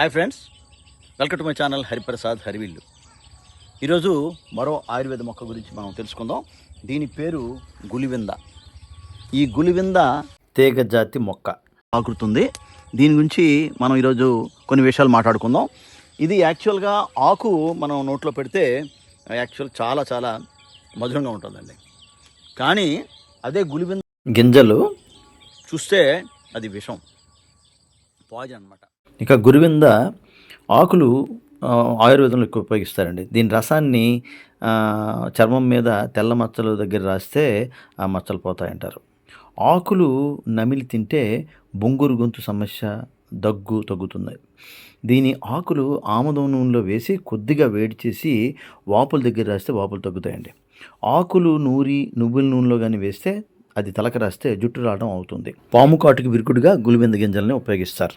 Hi friends welcome to my channel Hariprasad Harivillu ఈరోజు మరో ఆయుర్వేద మొక్క గురించి మనం తెలుసుకుందాం. దీని పేరు గులివింద ఈ గులివింద తీగ జాతి మొక్క. ఆకుతుంది. దీని గురించి మనం ఈరోజు కొన్ని విషయాలు మాట్లాడుకుందాం. ఇది యాక్చువల్గా ఆకు మనం నోట్లో పెడితే యాక్చువల్ చాలా చాలా మధురంగా ఉంటుందండి. కానీ అదే గులివింద గింజలు? చూస్తే అది విషం. పాయిజన్ అనమాట ఇక గురువింద ఆకులు ఆయుర్వేదంలో ఎక్కువ ఉపయోగిస్తారండి. దీని రసాన్ని చర్మం మీద తెల్ల మచ్చలు దగ్గర రాస్తే ఆ మచ్చలు పోతాయంటారు. ఆకులు నమిలి తింటే బొంగురు గొంతు సమస్య దగ్గు తగ్గుతుంది. దీని ఆకులు ఆముదం నూనెలో వేసి కొద్దిగా వేడి చేసి వాపుల దగ్గర రాస్తే వాపులు తగ్గుతాయండి. ఆకులు నూరి నువ్వుల నూనెలో కానీ వేస్తే అది తలక రాస్తే జుట్టు రావడం అవుతుంది. పాము కాటుకి విరుకుడుగా గులిబెంద గింజల్ని ఉపయోగిస్తారు.